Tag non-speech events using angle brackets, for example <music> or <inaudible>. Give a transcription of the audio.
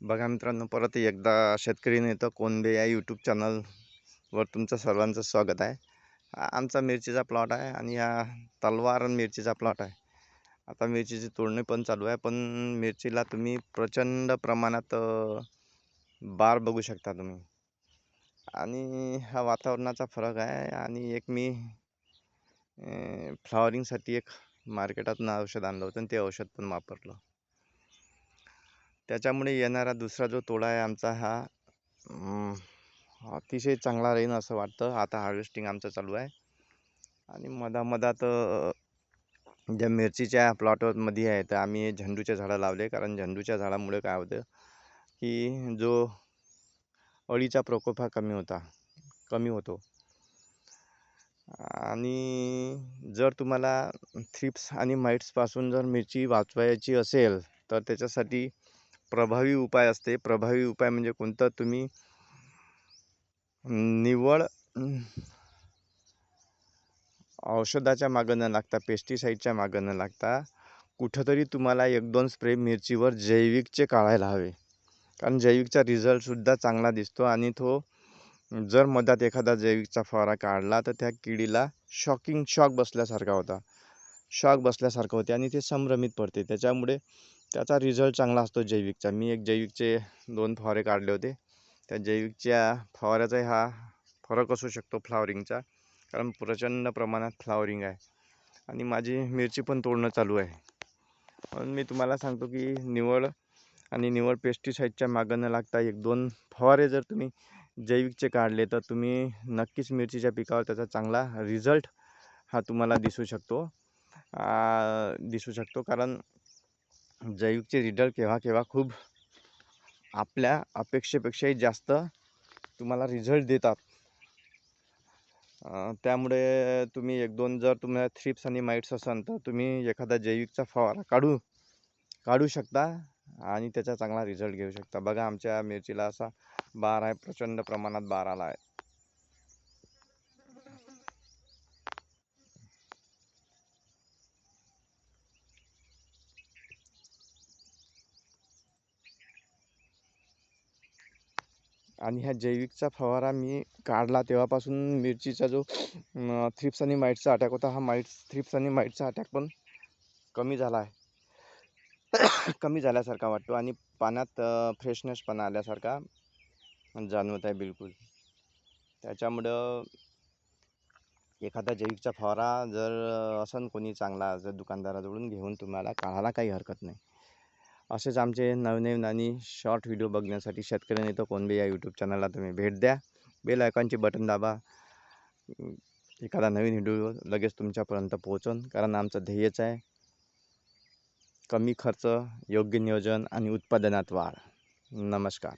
बघा मित्रांनो परत एकदा शेतकरी नेतो कोणबे या यूट्यूब चॅनलवर तुमचं सर्वांचं स्वागत आहे. आमचा मिरचीचा प्लॉट आहे आणि हा तलवार मिरचीचा प्लॉट आहे. आता मिरचीची तोडणी पण चालू आहे पण मिरचीला तुम्ही प्रचंड प्रमाणात बार बघू शकता तुम्ही. आणि हा वातावरणाचा फरक आहे आणि एक मी फ्लॉवरिंगसाठी एक मार्केटातून औषध आणलं होतं आणि ते औषध पण वापरलं. त्याच्यामुळे येणारा दुसरा जो तोडा आहे आमचा हा अतिशय चांगला राहील असं वाटतं. आता हार्वेस्टिंग आमचं चालू आहे. आणि मधामधात ज्या मिरचीच्या प्लॉटमध्ये आहे तर आम्ही झेंडूचे झाडं लावले. कारण झेंडूच्या झाडामुळे काय होतं की जो अळीचा प्रकोप हा कमी होता कमी होतो. आणि जर तुम्हाला थ्रिप्स आणि माइट्सपासून जर मिरची वाचवायची असेल तर त्याच्यासाठी प्रभावी उपाय असते. प्रभावी उपाय म्हणजे कोणतं? तुम्ही निव्वळ औषधाच्या मागं न लागता पेस्टिसाईडच्या मागं न लागता कुठंतरी तुम्हाला एक दोन स्प्रे मिरचीवर जैविकचे काढायला हवे. कारण जैविकचा रिझल्टसुद्धा चांगला दिसतो आणि तो जर मधात एखादा जैविकचा फवारा काढला तर त्या किडीला शॉकिंग शॉक बसल्यासारखा होता. शॉक बसल्यासारखं होते आणि ते संभ्रमित पडते. त्याच्यामुळे त्याचा रिझल्ट चांगला असतो जैविकचा. मी एक जैविकचे दोन फवारे काढले होते. त्या जैविकच्या फवाऱ्याचाही हा फरक असू शकतो फ्लावरिंगचा कारण प्रचंड प्रमाणात फ्लावरिंग आहे. आणि माझी मिरची पण तोडणं चालू आहे. म्हणून मी तुम्हाला सांगतो की निवड आणि निवड पेस्टिसाईडच्या मागं न लागता एक दोन फवारे जर तुम्ही जैविकचे काढले तर तुम्ही नक्कीच मिरचीच्या पिकावर त्याचा चांगला रिझल्ट हा तुम्हाला दिसू शकतो. दिसू शकतो. कारण जैविकचे रिझल्ट केव्हा केव्हा खूप आपल्या अपेक्षेपेक्षाही जास्त तुम्हाला रिझल्ट देतात. त्यामुळे तुम्ही एक दोन जर तुम्हाला थ्रिप्स आणि माइट्स असाल तर तुम्ही एखादा जैविकचा फवारा काढू काढू शकता आणि त्याचा चांगला रिझल्ट घेऊ शकता. बघा आमच्या मिरचीला असा बार आहे प्रचंड प्रमाणात बार आला आहे. आणि ह्या जैविकचा फवारा मी काढला तेव्हापासून मिरचीचा जो थ्रिप्स आणि माईटचा अटॅक होता हा माईट्स थ्रिप्स आणि माईटचा अटॅक पण कमी झाला आहे. <coughs> कमी झाल्यासारखा वाटतो आणि पाण्यात फ्रेशनेस पण आल्यासारखा जाणवत आहे बिलकुल. त्याच्यामुळं एखादा जैविकचा फवारा जर असन कोणी चांगला जर दुकानदाराजवळून घेऊन तुम्हाला काढायला काही हरकत नाही. असेच आमचे नवनवीन आणि शॉर्ट व्हिडिओ बघण्यासाठी शेतकरी नेतो कोणबे या यूट्यूब चॅनलला तुम्ही भेट द्या. बेल आयकॉनचे बटन दाबा. एखादा नवीन व्हिडिओ लगेच तुमच्यापर्यंत पोहोचून कारण आमचं ध्येयच आहे. कमी खर्च योग्य नियोजन आणि उत्पादनात वाढ. नमस्कार.